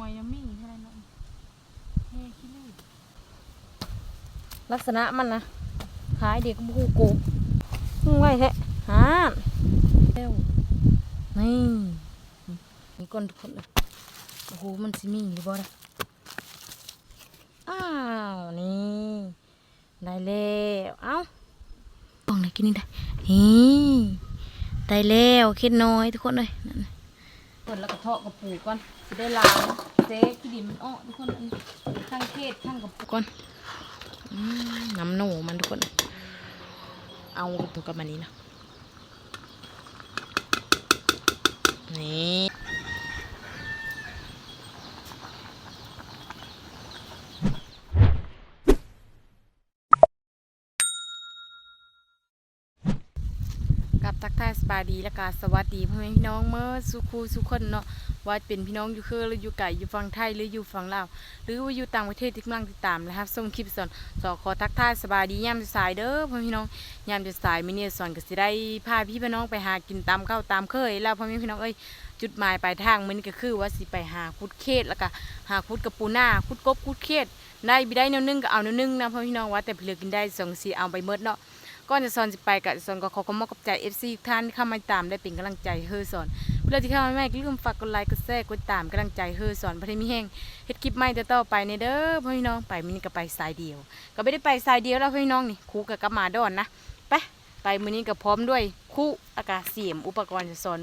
อยยังมีเท่าไหร่เนาะแห่ขี้ลืดลักษณะมันนะขายเด็กบูโกบง่ายแท้ฮะเร็วนี่นี่ก้นทุกคนเลยโอ้โหมันสิมีหรือบ่ได้อ้าวนี่ได้แล้วเอ้าลองไหนกินนี่ได้นี่ได้แล้วคิดน้อยทุกคนเลยนั่นน่ะคนแล้วก็เทาะกระปูก่อน จะได้ล้างเซขี้ดินมันอ้อทุกคนอันทั้งเทศทั้งกระปูก่อนอืมน้ำหนูมันทุกคน เอาตัวกับมันนี้นะนี่กับทักทายสบายดีและกาสวัสดีพ่อแม่พี่น้องเมื่อสุขูสุขคนเนาะ ว่าเป็นพี่น้องอยู่คือหรืออยู่ไก่อยู่ฝั่งไทยหรืออยู่ฝั่งลาวหรือว่าอยู่ต่างประเทศที่กำลังติดตามนะครับส่งคลิปสอนสอขอทักทายสบายดียามสายเด้อพ่อพี่น้องยามจะสายมิเนี่ยสอนก็สิได้พาพี่พี่น้องไปหากินตามข้าวตามเคยแล้วพ่อแม่พี่น้องเอ้ยจุดหมายปลายทางมันก็คือว่าสิไปหาคุดเขตแล้วก็หาคุดกับปูหน้าคุดกบคุดเขตได้บิได้แนวนึงก็เอาแนวนึงนะพ่อพี่น้องว่าแต่เพื่อกินได้สองสีเอาไปเมดเนาะก่อนจะสอนสิไปกับสอนก็ขอขอบคุณกับใจ FC ทุกท่านที่เข้ามาตามได้เป็นกำลังใจเฮอสอน เพื่อที่เข้ามาใหม่ก็ลืมฝากกดไลค์กดแชร์กดตามกำลังใจเฮอสอนประเทมีแห้งเฮ็ดคลิปใหม่ต่อไปในเด้อพ่อพี่น้องไปมือนี้ก็ไปสายเดียว ก็ไม่ได้ไปสายเดียวแล้วพ่อพี่น้องนี่ครูกับกับมาดอนนะไปไปมื้อนี้ก็พร้อมด้วยคู่อากาศเสียมอุปกรณ์จะสอน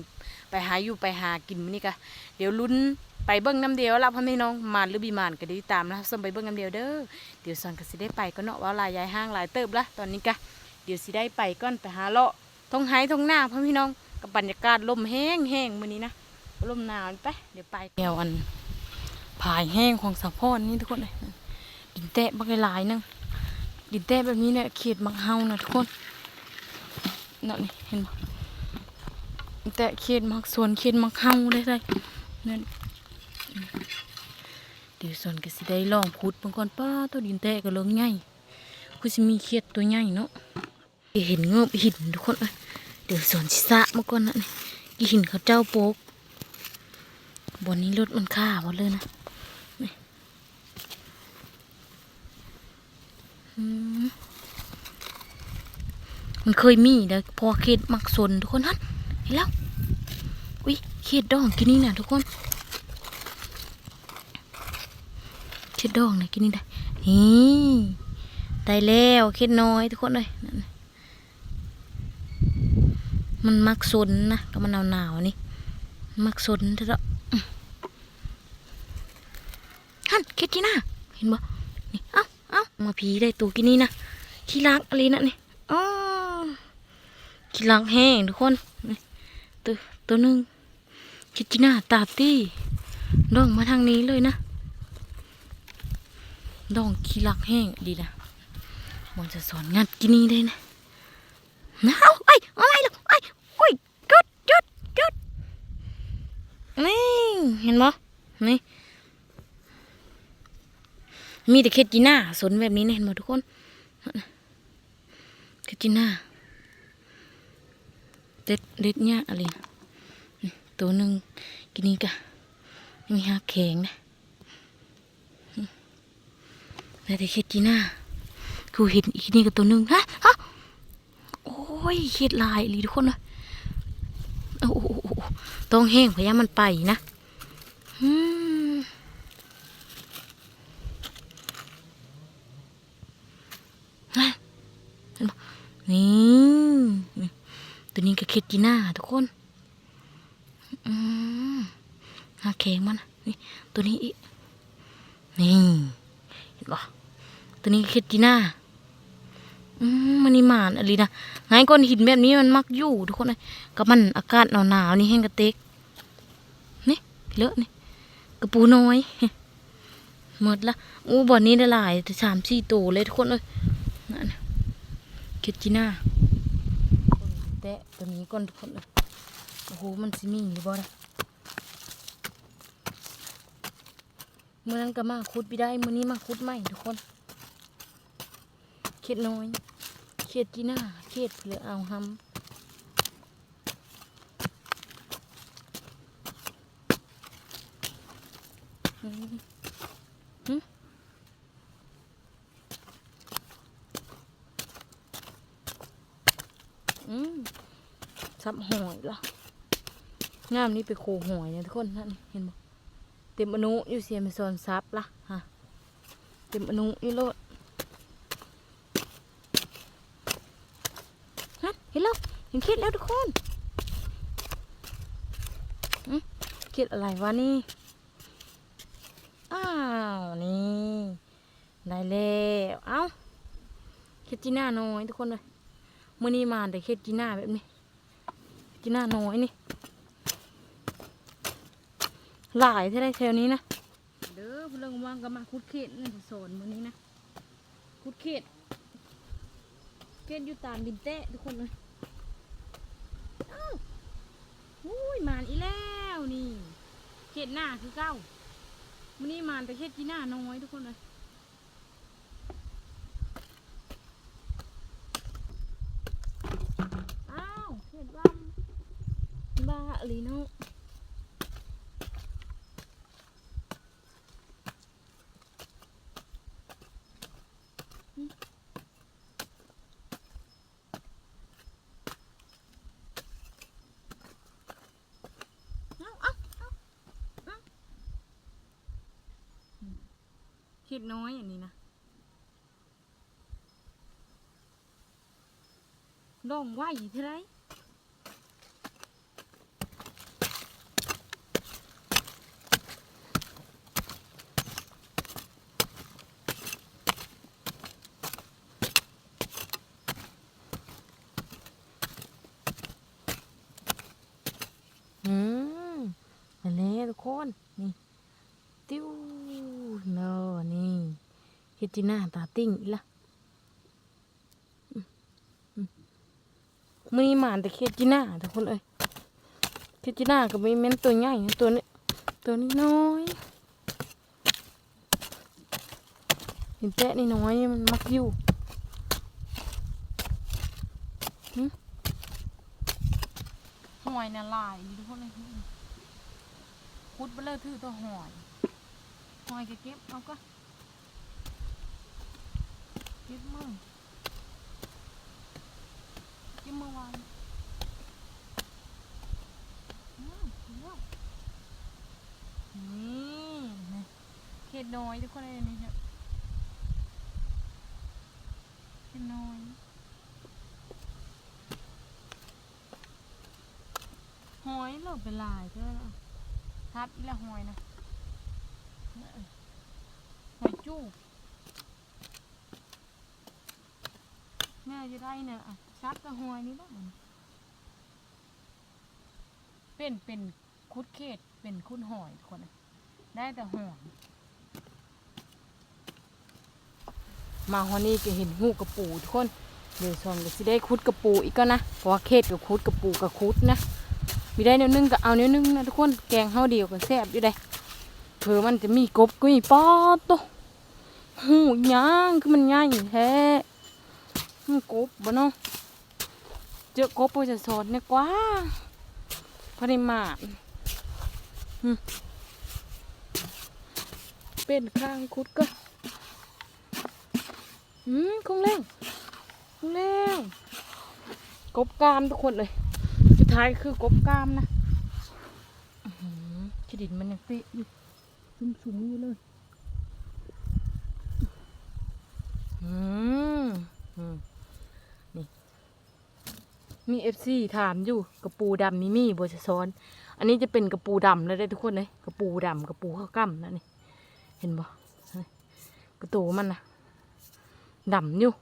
ไปหาอยู่ไปหากินมื้อนี้ก็เดี๋ยวลุ้นไปเบิ้งน้ำเดียวแล้วพ่อพี่น้องมานหรือบีมานก็ได้ตามนะส้มไปเบิ้งน้ำเดียวเด้อเดี๋ยวสอนก็สิได้ไปก็เนาะว่าลายยายห้างลายเติบละตอนนี้ก็เดี๋ยวสิได้ไปก่อนไปหาเลาะทงไห้ทงหน้าพ่อพี่น้อง กับบรรยากาศลมแห้งแห้งมื้อนี้นะลมหนาวไปเดี๋ยวไปแก้วอันผายแห้งของสะพอนนี่ทุกคนเลยดินแตะบักหลายนึงดินแตะแบบนี้เนี่ยเขตมักเฮานะทุกคนนั่นนี่เห็นบ่ดินแตะเขตมักสวนเขตมักเฮาเลยได้นั่นเดี๋ยวสวนก็สิได้ลองขุดเบิ่งก่อนป้าตัวดินแตะก็เลิงใหญ่คือจะมีเขียดตัวใหญ่เนาะเห็นเงือบหินทุกคนเอ้ย เดี๋ยวสอนชิสะมาก่อนนะนี่อีหินเขาเจ้าโป๊กบนนี้รถมันฆ่าหมดเลยนะมันเคยมีเด้อพอเขตมักสนทุกคนนั่นเห็นแล้ว อุ้ยเขตดองกินนี่นะทุกคนเขตดองนะกินนี่ได้นี่ได้แล้วคิดน้อยทุกคนเลยนะ มันมักสนนะก็มันหนาวหนาวๆนี่ มักสนเถอะฮันคิดที่หน้าเห็นบ่นี่เอ้าเอ้ามาผีได้ตัวกินนี่นะขี้รักอะไรนะนี่อ๋อขี้รักแห้งทุกคนตัวตัวหนึ่งคิดที่หน้าตาตี้ดองมาทางนี้เลยนะดองขี้รักแห้งดีนะมันจะสอนงัดกินนี่ได้นะ เอาไอ้ยเอาไอ้ลูกไอ้ยโอ้ยจุดจุดจุดนี่เห็นบ่นี่มีแต่เคจีน่าสนแบบนี้นะเห็นบ่ทุกคนเคจีน่าเด็ดเด็ดเนี่ยอะไรนะตัวหนึ่งกินนี่กะมีหาแข็งนะนี่แต่เคจีน่ากูเห็นอีกนี่กับตัวหนึ่งฮะฮะ ยเห็ดลายอีหลีทุกคนเลยโอ้โหต้องแห้งพยายามมันไปนะอืมฮะเห็นปะนี่นี่ตัวนี้ก็เข็ดจีน่าทุกคนอืมหาแข็งมันนี่ตัวนี้อีนี่เห็นปะตัวนี้คิดจีน่า มันนี่หมานอะไรนะไงก้อนหินแบบนี้มันมักอยู่ทุกคนเลยก็มันอากาศหนาวๆนี่แห้งกระเตกนี่เลอะนี่กระปูน้อยหมดละอู้บ่อนนี้ได้หลายแต่สามสี่ตัวเลยทุกคนเลยนั่นน่ะคิดจีน่าแตะตัวนี้ก่อนทุกคนเลยโอ้โหมันสิมีอยู่บ่ได้เมื่อนั้นก็มาคุดไปได้เมื่อนี้มาคุดใหม่ทุกคนเขียดน้อย เขียดจีน่าเขียดเหลือเอาหอืมหึอืมซับหอยละงามนี่ไปโคหอยเนี่ยทุกคนนั่นเห็นบ่เต็มอนุอยู่เสียมโซนซับละฮะ เต็มอนุนี่โลดฮะเห็นแล้ว เห็นเข็ดแล้วทุกคนอืมเข็ดอะไรวะนี่ อ้าว นี่ ได้แล้วเอ้าเคดจีน่าน้อยทุกคนเลยมื่อนี้มาแต่เคดจีน่าแบบนี้จีน่าน้อยนี่ หลายที่ได้แถวนี้นะ เด้อพลังว่างก็มาคุดเขตนี่จะสอนมื่อนี้นะ คุดเขตเขตอยู่ตามดินเต้ทุกคนเลย อ้าอุ้ยมานอีแล้วนี่เขตหน้าคือเก้ามันนี่มานแต่เข็ดกีหน้าน้อยทุกคนเลยอ้าวเห็ดว่าบ้าหรือเนาะหึเอาเอาเอาเอา เห็ ดน้อยอันนี้นะลองไหวเท่าไรอืมมาแล้วทุกคน นี่ ติ้วเนอนี่เฮด จิน่าตาติ้งอีละมือหมานแต่เฮดจิน่าทุกคนเอ้ยเฮดจิน่าก็ม่แม่นตัวใหญ่ตัวนี้ตัวนี้น้อยเห็นแจ๊ะนี่น้อยมันมักอยู่หอยน่ะลายทุกคนเลยคุดไปเลยถือตัวหอยหอยเก็บเอาก็ ก็บมือเก็บเมื่อวานอืมเดี๋ยวนี่นะเห็ดน้อยทุกคนเลยนี่ครับเห็ดน้อยหอยเราเป็นลายใช่ไหมล่ะทับอีละหอยนะหอยจูบ แม่จะได้เนี่ยอะซักกระหอยนี่ได้มันเป็นเป็นคุดเขตเป็นคุดหอยทุกคนนะได้แต่หอยมาฮอนี่ก็เห็นหูกระปูทุกคน เดี๋ยวซอนก็สิได้คุดกระปูอีกก็นะ เพราะว่าเขตกับคุดกระปูกับคุดนะ มีได้เนื้อนึ่งก็เอาเนื้อนึ่งนะทุกคน แกงเฮาเดียวกันแซ่บอยู่ได้เผื่อมันจะมีกบก็มีปอดโตหูย่างคือมันใหญ่แท้ มันกบบ่เนาะเจอกบก็จะสอนเนี่ยกว่าปริมาณเป็นข้างคุดก็อืมคงแล้วคงแล้วกบกามทุกคนเลย สุดท้ายคือกบกามนะขี้ดินมันยังเปะอยู่สูงสูงอยู่เลยอืมอืม มีเอฟซีถามอยู่กระปูดำนี่มีบจะซ้อน อันนี้จะเป็นกระปูดำแล้วได้ทุกคนเลยกระปูดำกระปูข้าวกั้มนะนี่เห็นบ่กระตูมันนะดำอยู่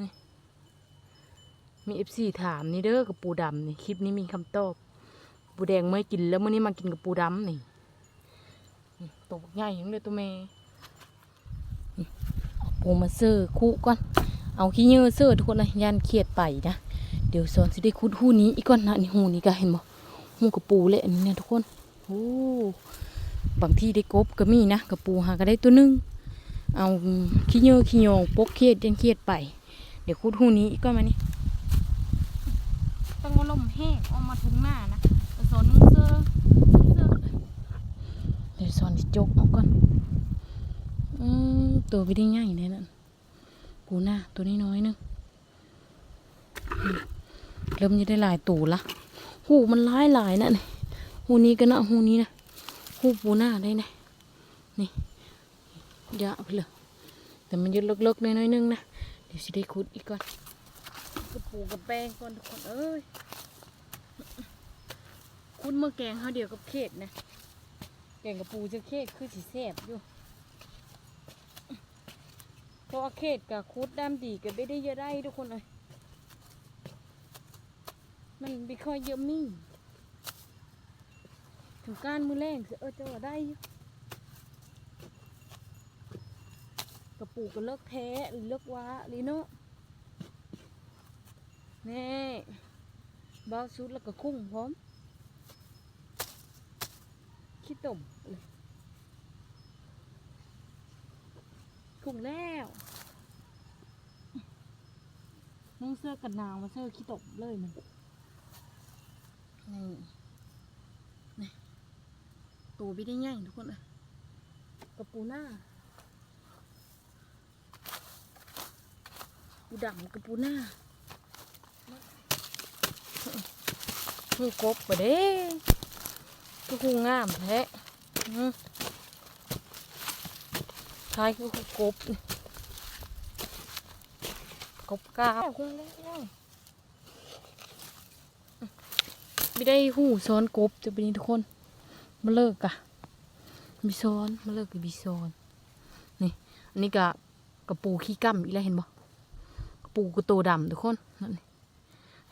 นี่มีเอฟซีถามนี่เด้อกระปูดำนี่คลิปนี้มีคำตอบปูแดงไม่กินแล้วเมื่อนี้มากินกระปูดำนี่ตัวใหญ่ยังเลยตัวแม่นี่เอปูมาเซอร์คู่ก่อนเอาขี้เหยื่อเซอร์ทุกคนเลยยันเครียดไปนะ เดี๋ยวสอนสิได้คุดหูนี้อีกก่อนนะนี่หูนี้ก็เห็นบ่หูกระปูเลยอันนี้เนี่ยทุกคนโอ้บางที่ได้กบก็มีนะกระปูหาก็ได้ตัวหนึงเอาขี้เหยื่อขี้โยงปกเครียดยันเครียดไป เดี๋ยวคุดหูนี้อีกก่อนมานี่ต้องมาลมแห้งเอามาทุ่งหน้านะสอนมึงเซอร์เซอร์เดี๋ยวสอนจกเอาก่อนอืมตัวไปได้ง่ายเลยนั่นปูหน้าตัวนี้น้อยๆนึงอืม เริ่มจะได้หลายตัวละหูมันหลายหลายนะนี่หูนี้ก็นะหูนี้นะหูปูหน้าได้นะนี่ยะไปเลยแต่มันยึดเลิกๆน้อยๆนึงนะเดี๋ยวสิได้ขุดอีกก่อนกระปูกระแป้งก่อนทุกคนเอ้ยขุดเมื่อแกงเขาเดียวกับเขตนะแกงกระปูจะเขตคือสีแสบอยู่เพราะเขตกับคุดดำดีก็ไม่ได้เยอะได้ทุกคนเลย มันไม่ค่อยเยอะมีถึงการมือแรงเออจะว่าได้กระปูกก็เลิกแท้หรือเลิกว้าหรือเนาะแน่บาชุดแล้วก็คุ้งพร้อมขี้ตุ่มเลยถุงแล้วนุ่งเสื้อกันหนาวมาเสื้อขี้ตกเลยมัน นี่นี่ตัวไม่ได้ง่ายทุกคนเลยกระปูหน้าปูดำกระปูหน้าหูกบปะเด้ก็คูงามแท้อืมท้ายก็คือกบกบกาวคงแล้ว ไม่ได้หูซ้อนกบจะเป็นนี้ทุกคน มาเลิกกะมีซ้อนมาเลิกกับบีซ้อนนี่อันนี้กะกระปูขี้กั้มอีแล้วเห็นบ่กระปูกระโตดำทุกคนนั่นนี่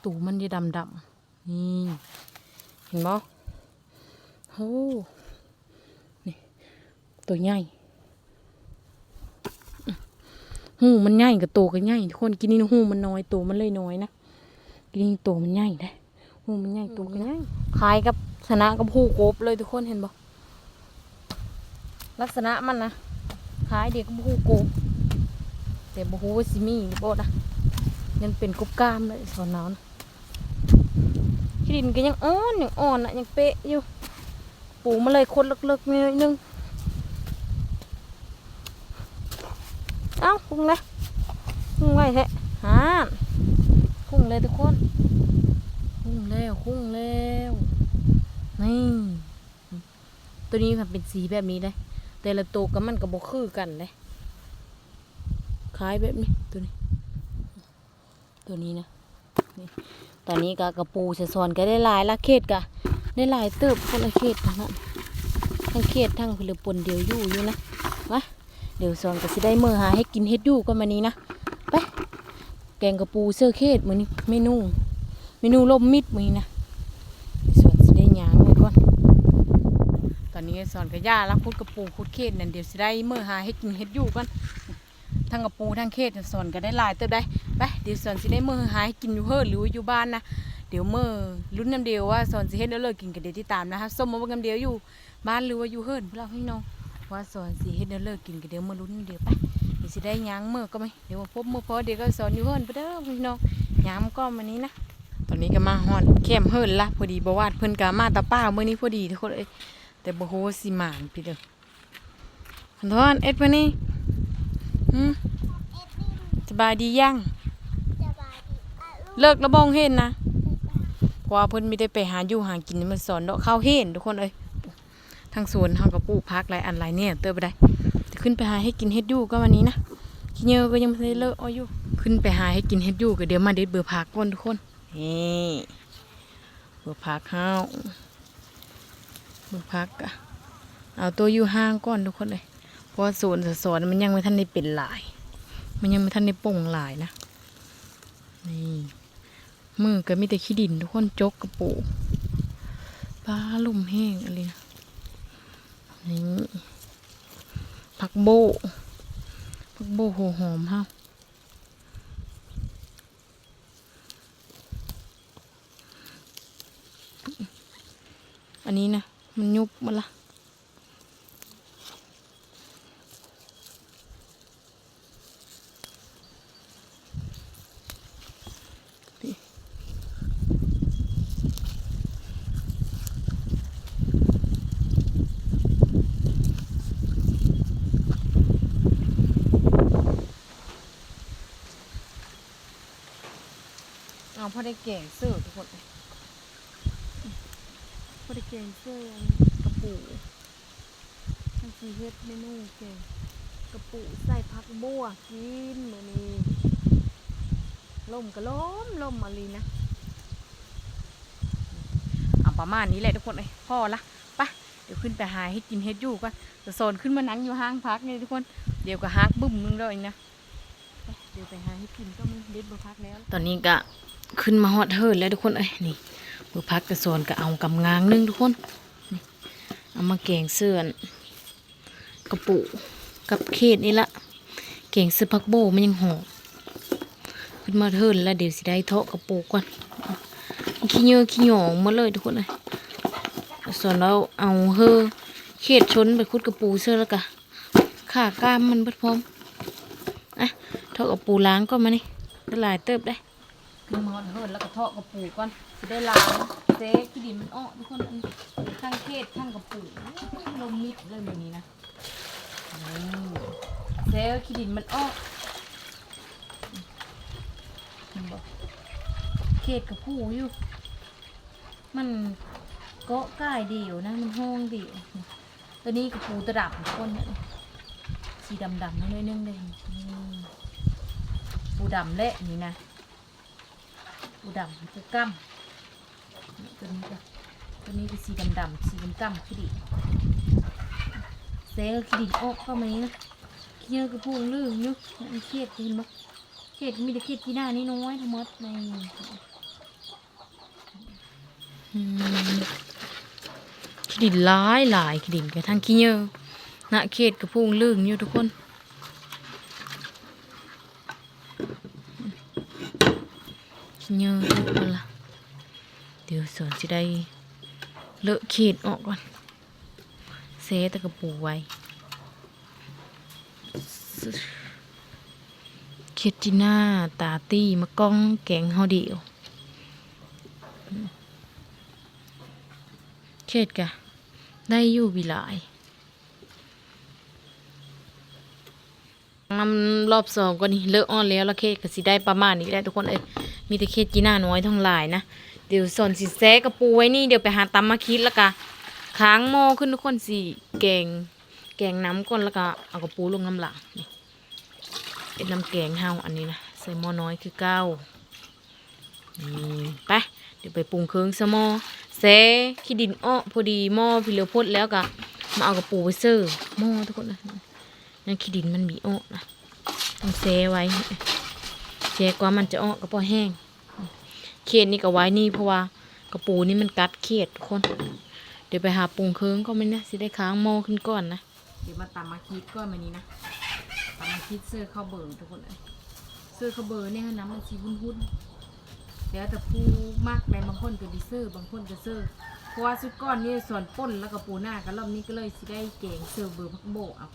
ตูมันจะดำดำนี่เห็นบ่โอ้นี่ตัวใหญ่หูมันใหญ่กับตัวก็ใหญ่ทุกคนกินนี่หูมันน้อยตัวมันเลยน้อยนะกินนี่ตัวมันใหญ่ได้ หูมันใหญ่ตัวก็ใหญ่คล้ายกับชนะกับหูกบเลยทุกคนเห็นบ่ลักษณะมันนะคล้ายเด็กกับหูกบแต่บ่ฮู้ว่าสิมีหรือบ่นะยังเป็นกบกล้ามเลยสอนนาวนะขี้ดินก็ยังอ่อนยังอ่อนอะยังเป๊ะอยู่ปูมาเลยคนเลิกๆนิดนึงเอ้าพุ่งเลยพุ่งไว้แท้ฮะพุ่งเลยทุกคน พุ่งแล้วพุ่งแล้วนี่ตัวนี้ค่ะเป็นสีแบบนี้เลยแต่ละตัวกับมันกับบคือกันเลยคล้ายแบบนี้ตัวนี้ ตัวนี้นะนี่ตอนนี้ก็กระปูจะสอนก็ได้ลายละเขตกะได้ลายเติบคนละเขตนะทั้งเขตทั้งผลิปนเดียวอยู่อยู่นะวะเดี๋ยวสอนก็สิได้เมื่อหาให้กินเฮ็ดอยู่ก็มานี้นะไปแกงกระปูเสื้อเขตมือนี้เมนู เมนูลมมิดมือนี้นะสอนสิได้หยางไว้ก่อนตอนนี้สอนกับย่าลักพุดกระปูคุดเขตนั่นเดี๋ยวสิได้เมื่อหาให้กินเฮ็ดอยู่ก่อนทั้งกระปูทั้งเขตสอนก็ได้หลายเติบได้ไปเดี๋ยวสอนสิได้เมื่อหายกินอยู่เพิ่นหรืออยู่บ้านนะเดี๋ยวเมื่อลุ้นน้ำเดียวว่าสอนสิเฮ็ดแล้วเลิกกินกันเดี๋ยวที่ตามนะคะส้มมาเบิ่งน้ำเดียวอยู่บ้านหรือว่าอยู่เพิ่นพวกเราพี่น้องว่าสอนสิเฮ็ดแล้วเลิกกินกันเดี๋ยวมือลุ้นน้ำเดียวไปเดี๋ยวสิได้ยางเมื่อก็ไหมเดี๋ยวพบมือพอเดี๋ยวก็สอนอยู่เพิ่นไปเด้อพี่น้องยามก็มานี้นะ อนนี้ก็มาฮอดแคมเฮิรนละพอดีบ่วาดเพิ่นก็มาตาป้ามื้อนี้พอดีทุกคนเอ้ยแต่บ่ฮู้ว่าสิหมานพี่เด้อคันทอนเอ็ดมื้อนี้อืมสบายดียังเลิกระบองเห็นนะเพราะว่าเพิ่นไม่ได้ไปหาอยู่หากินมันสอนดอกข้าวเห็นทุกคนเอ้ยทางสวนเฮาก็ปลูกผักหลายอันหลายเนี่ยเติบไปได้จะขึ้นไปหาให้กินเฮ็ดอยู่ก็วันนี้นะขี้เหยอะก็ยังไม่ได้เลิกเอาอยู่ขึ้นไปหาให้กินเฮ็ดอยู่ก็เดี๋ยวมาเด็ดเบื่อผักก่อนทุกคน นี่เบื่อผักเฮาเบื่อผักอะเอาตัวอยู่ห่างก่อนทุกคนเลยเพราะสวนสวนมันยังไม่ทันได้เป็นลาย มันยังไม่ทันได้ป่งหลายนะ นี่มือก็มีแต่ขี้ดินทุกคนจกกระปูปลาลุ่มแห้งอะไรนะนี่ผักโบผักโบหัวหอมฮะ นนี้นะมันยุบมาละเอาพอได้เก่งซื้อทุกคน กงเสื้อกระปูทั้งสีเฮ็ดเมนูแกงกระปูใส่ผักบัวกินมื้อนี้ลมก็ลมลมมาลีนะเอาประมาณนี้แหละทุกคนเลยพอละไปเดี๋ยวขึ้นไปหาให้กินเฮ็ดอยู่ก่อนจะโซนขึ้นมานั่งอยู่ห้างพักนี่ทุกคนเดี๋ยวก็ฮักบึ้มนึงเลยนะเดี๋ยวไปหาให้กินก็มันเด็ดบุพักแล้ว ตอนนี้ก็ขึ้นมาฮอดเฮิร์แล้วทุกคนเอ้ยนี่ บุพักกระสอนก็เอากำงางนึงทุกคน เอามาแกงเสื่อนกระปุกับเขตนี่ละแกงเสื้อพักโบมันยังหอมขึ้นมาเฮิร์แล้วเดี๋ยวสิได้เทาะกระปุก่อนขี้เหยอะขี้หยองมาเลยทุกคนเลยส่วนเราเอาเฮอเขตชนไปคุดกระปูเสื้อแล้วกะขากล้ามมันเบิดพร้อมอะทอดกับปูล้างก่อนมานี่ได้หลายเติบได้ ขึ้นมาเฮิร์แล้วก็เทอดกับปูก่อนจะได้ล้างเซขี้ดินมันอ้อทุกคนอันทั้งเทศทั้งกับปูลมมิดเลยแบบนี้นะเซขี้ดินมันอ้อเห็นบอกเขตกับปูอยู่ มันเกาะก้ายเดียวนะ มันห้องเดียวตัวนี้กับปูตะดับทุกคนสีดำดำๆน้อยนึงเลยนี่ปูดำเละนี่นะ ปูดำปูกั้มตัวนี้ก็ตัวนี้ก็สีดำดำๆสีดำกั้มขี้ดิเซลขี้ดิออกเข้ามานี้นะขี้เยอะกระพุ้งลื่นยุกมันเครียดกินมั้เครียดมีแต่เครียดที่หน้านี่น้อยทั้งหมดในอืมขี้ดินหลายหลายขี้ดินกระทั่งขี้เยอะณเขตกระพุ้งลึงอยู่ทุกคน เยอะทุกคนละเดี๋ยวสอนจะได้เลอะเขตออกก่อนเซตะกระปูไว้เขตจีน่าตาตี้มะก้องแกงเฮาเดียวเขตกะได้อยู่วิหลายนำรอบสองก็นี่เลิกอ้อนแล้วแล้วเคสก็สิได้ประมาณนี้แหละทุกคนเอ้ย มีแต่เคสจีน่าน้อยทั้งหลายนะ เดี๋ยวสอนสิแซกระปูไว้นี่เดี๋ยวไปหาตำมาคิดแล้วก็ค้างหม้อขึ้นทุกคนสิแกง แกงน้ำก่อนแล้วก็เอากระปูลงน้ำหลังนี่เป็นน้ำแกงเฮาอันนี้นะใส่หม้อน้อยคือเก้านี่ไปเดี๋ยวไปปรุงเครื่องซะหม้อแซขี้ดินอ้อพอดีหม้อพี่เหลือพดแล้วก็มาเอากระปูไปเสิร์หม้อทุกคนนะนั่นขี้ดินมันมีอ้อนะต้องเซไว้ เซกว่ามันจะอ้อก็พอแห้ง เขียดนี่ก็ไว้นี่เพราะว่ากระปูนี่มันกัดเขียดทุกคน เดี๋ยวไปหาปรุงเคิงก็ไม่นะสิได้ค้างหม้อขึ้นก่อนนะ เดี๋ยวมาตำมาคิดก้อนมานี้นะตำมาคิดเสื้อข้าวเบอร์ทุกคนเลยเสื้อข้าวเบอร์เนี่ยน้ำมันสีหุ้นๆแล้วแต่ผู้มากในบางคนก็ดีเซอร์บางคนก็เซอร์เพราะว่าสุดก้อนนี่ส่วนป่นแล้วก็ปูหน้ากันรอบนี้ก็เลยสิได้เก่งเซอร์เบอร์พักโบเอา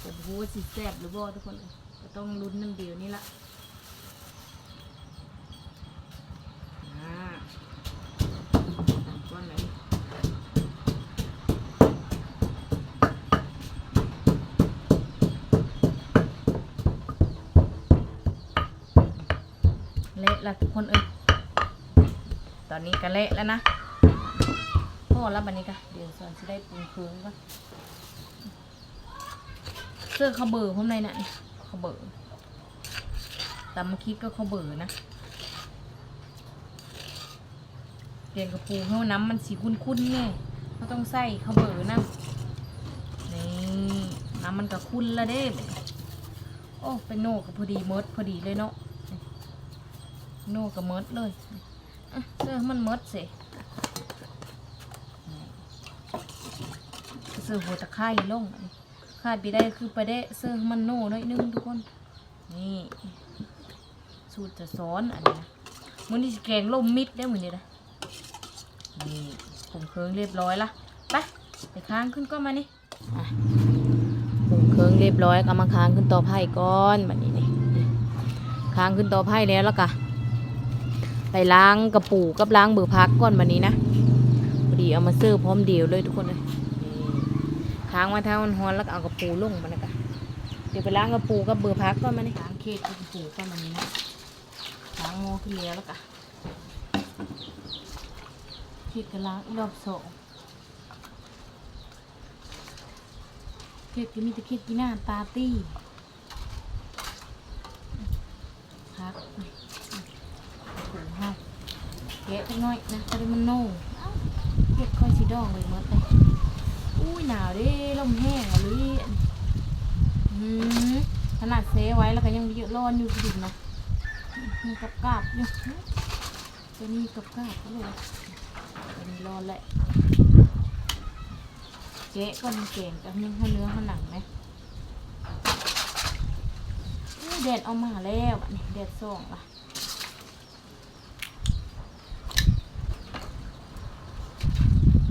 แต่บ่รู้ว่าสิแซ่บหรือบ่ทุกคนก็ต้องลุ้นน้ำเดียวนี่ละอ่าก้อนไหน ละทุกคนเอ้ยตอนนี้ก็เละแล้วนะพ่อแล้วบันนี้ก็เดี๋ยวส่วนจะได้ปรุงเครื่องก่อนเสื้อเขาเบอร์พร้อมในน่ะนี่เขาเบอร์แตามมาคิดก็เขาเบอร์นะเปลี่ยนกระปูเพราะน้ำมันสีคุ้นๆเนี่ยเขาต้องใส่เขาเบอร์นะนี่น้ำมันก็คุ้นละเด้บัดนี้โอ้เป็นโนกับพอดีเมิดพอดีเลยเนาะ โน่กับมดเลยเสื้อมันมดสิเสื้อหัวตะไคร่ลงอันนี้ขาดไปได้คือไปได้เสื้อมันโน่หน่อยนึงทุกคน นี่ สูตรจะสอนอันนี้มือนี้แกงล่มมิดได้เหมือนเดิมนะนี่ผมเคืองเรียบร้อยละไปไปค้างขึ้นก็มานี่ผมเคืองเรียบร้อยก็มาค้างขึ้นต่อไผ่ก่อนแบบนี้นี่ค้างขึ้นต่อไผ่แล้วล้วก็ ไปล้างกระปูกับล้างเบือพักก่อนแบบนี้นะพอดีเอามาเสิร์ฟพร้อมเดียวเลยทุกคนเลยค้างไว้ถ้ามันฮ้อนแล้วเอากระปูลงมันนะกะเดี๋ยวไปล้างกระปูกับเบอร์พักก่อนมานี่ล้างเค้กกระปูก่อนมันนี้นะล้างงโมขึ้นแล้วแล้วกะเฮ็ดกันล้างรอบสองเฮ็ดก็มีแต่เฮ็ดกินหน้าปาร์ตี้พักถุงห้าแกะจักหน้อยนะตอนนี้มัน โน่เอ้าเฮ็ดค่อยสีดองเลยหมดเลยอุ้ยหนาวเด้ลมแห้งอะเลยอืมขนาดเซไว้แล้วก็ยังเยอะร้อนอยู่ดิบนะมีกับกาบอยู่ตัวนี้กับกาบก็เลยตัวนี้รอนแหละเจ๊ก็มันเก่งกับนึ่งข้เนื้อข้าวหนังไหมแดดเอามาแล้วอันนี้แดดส่องละ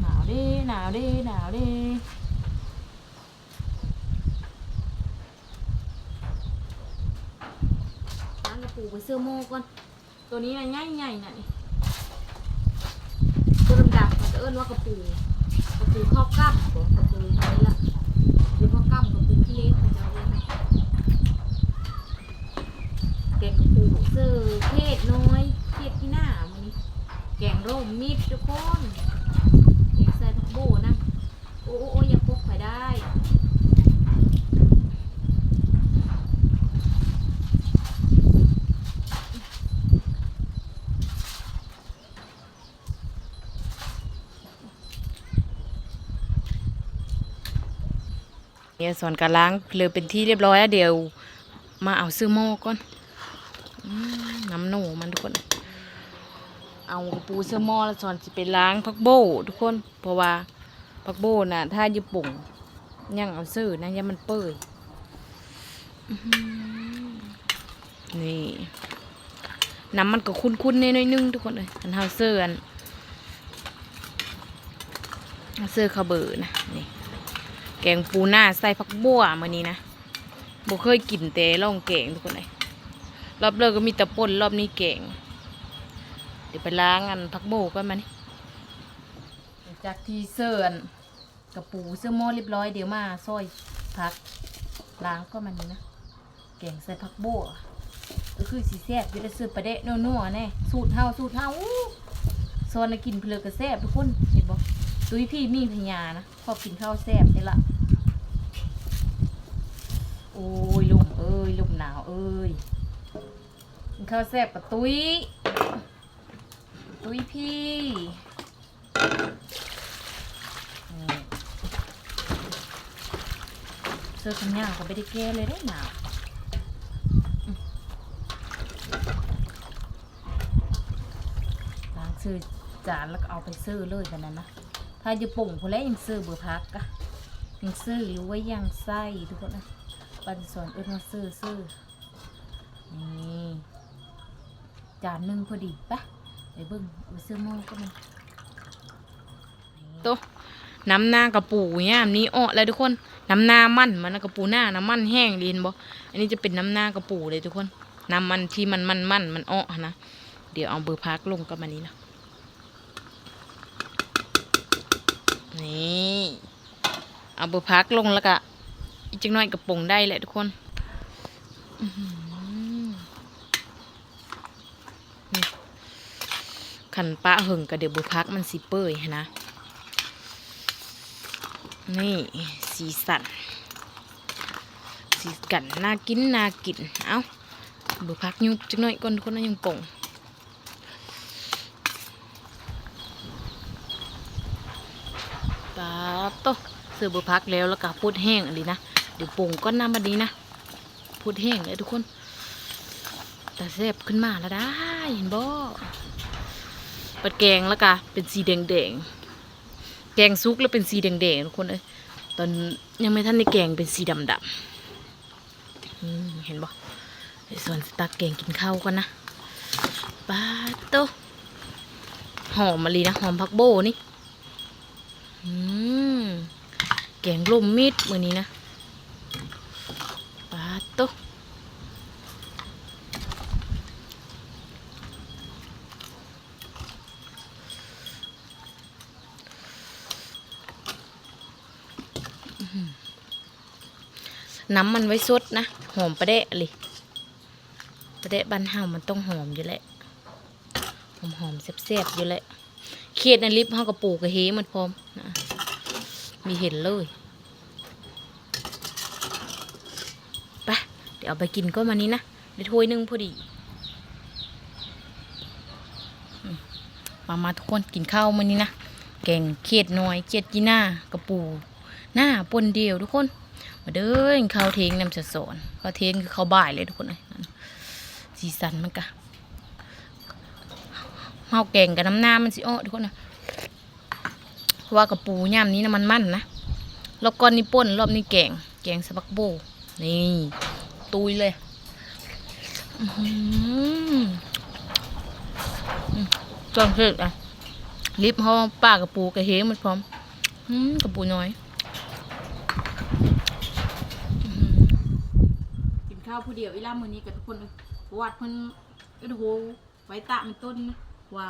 หนาวดิ หนาวดิหนาวดิล้างกระปูไปเสื้อโม่ก่อน ตัวนี้มันง่ายๆน่ะนี่ตัวดำๆมันจะเอิ้นว่ากระปูกระปูข้าวกล้ำบอกระปูนี่ละหรือข้าวกล้ำกระปูที่เล็กมันจะเอาไว้ไหมแกงกระปูเสื้อเพศน้อยเพศที่หน้ามันนี่แกงร่มมิดทุกคน บนะโอ้โอ้โอ้อย่าพกไปได้เดี๋ยวสอนการล้างเลยเป็นที่เรียบร้อยแล้วเดี๋ยว มาเอาซื้อหม้อก่อนอน้ำหนูมันทุกคน เอากระปูเสื้อหม้อแล้วสอนสิไปล้างพักโบทุกคน เพราะว่าพักโบน่ะ ถ้าญี่ปุ่งยังเอาซื้อนะยังมันเปื่อยนี่น้ำมันก็คุ้นๆนิดนึงทุกคนเลยอันเฮาเสื้ออันเสื้อขาเบอร์นะนี่แกงปูหน้าใส่ผักบัวมานี้นะบ่เคยกินแต่ล่องแกงทุกคนเลยรอบเลิกก็มีแต่ป่นรอบนี้แกง ดี๋ยวไปล้างอันผักโบก่อนมานี่จากที่เสื้ออันกระปูเสื้อหม้อเรียบร้อยเดี๋ยวมาซอยผักล้างก็มันนี้นะแกงใส่ผักโบก็คือสีแซ่บอยู่ได้ซื้อประเดะนัวๆแน่สูตรเฮาสูตรเฮาอู้ซอนน่ะกินเพลือกระแซ่บทุกคนเห็นบ่ตุ้ยพี่มีพญานะพอกินข้าวแซ่บนี่ละโอ้ยลุมเอ้ยลุมหนาวเอ้ยกินข้าวแซ่บกับตุ้ย ตุ้ยพี่เสื้อกันหนาวก็ไม่ได้แก้เลยได้หนาวล้างซื้อจานแล้วก็เอาไปซื้อเลยกันนั้นนะ ถ้าจะปุ่งพอแล้วยังซื้อเบอร์พักอะยังซื้อหรือว่ายังไส้ทุกคนนะปันสอนเอิ้นมาซื้อซื้อนี่จานหนึ่งพอดีปะ ไปเบิ่งเสื้อหม้อก็มันตัวน้ำหน้ากระปูเนี่ยนี้อ้อแล้วทุกคนน้ำหน้ามันมันนกระปูหน้าน้ำมันแห้งดีเห็นบ่อันนี้จะเป็นน้ำหน้ากระปูเลยทุกคนน้ำมันที่มันมันมันมันอ้อนะเดี๋ยวเอาเบอร์พักลงกับมันนี้นะนี่เอาเบอร์พักลงแล้วก็อีกจังน้อยกับปงได้แหละทุกคนอื้อหือนี่ ขันปะหึงกับเดี๋ยวเบอร์พักมันสีเปื่อยนะ นี่สีสันสีกันน่ากินน่ากิน เอาเบอร์พักยุบจังน้อยก่อนทุกคนนยังป่งปาโตเสือบุพักแล้วแล้วก็พูดแห้งอันนี้นะ เดี๋ยวปรุงก้อนน้ำบันนี้นะพูดแห้งเลยทุกคน แต่แซ่บขึ้นมาแล้วได้เห็นบ่ ปัดแกงแล้วก็เป็นสีแดงแดงๆแกงซุกแล้วเป็นสีแดงแดงๆทุกคนเอ้ยตอนยังไม่ทันในแกงเป็นสีดำดำเห็นบ่ส่วนสตักแกงกินข้าวกันนะปาโตหอมมะลินะหอมผักโบนี่แกงลมมิดมือนี้นะปลาโตะอื้อหือ น้ำมันไว้สดนะ หอมประเดะเลยประเดะบ้านเฮามันต้องหอมอยู่แหละหอมหอมแซ่บๆอยู่แหละเขียดในลิฟต์เฮากับปลูกกระเฮมันพร้อมนะมีเห็นเลยไปเดี๋ยวเอาไปกินก็มานี้นะเดี๋ยวถ้วยหนึงพอดีมามาทุกคนกินข้าวมานี้นะแกงเขียดน้อยเขียดจีน่ากระปู หน้าปนเดียวทุกคน มาเด้อกินข้าวเทงน้ำจะสอนข้าวเทงคือข้าวบ่ายเลยทุกคนเลยสีสันมันกะเฮาแกงกับน้ำน้ำมันสิอ้อทุกคนนะเพราะว่ากระปูย่ามนี้นะมันมันนะรอบก่อนนี่ป่นรอบนี้แกง แกงสะบักโบนี่ตุยเลยต้อหืออืมจอนเสร็จอะลิฟต์ห้องป้ากระปูกระเฮมันพร้อมอืมกระปูน้อย ข้าวผู้เดียวอีล่ามือนี้กับทุกคนวัดเพิ่นก็โหไว้ตะมันต้นว่า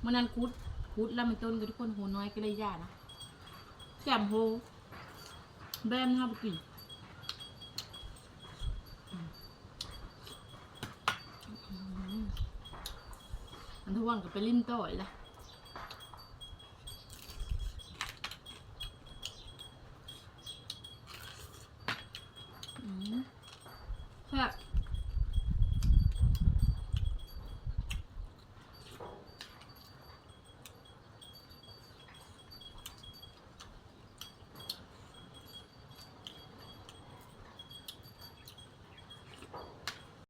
เมื่อนั้นคุดคุดแล้วมันต้นกับทุกคนโหน้อยก็เลยยากนะแจ่มโหแบมนะบุกินอันทวงกับไปลิ้มต่อยละอืม tap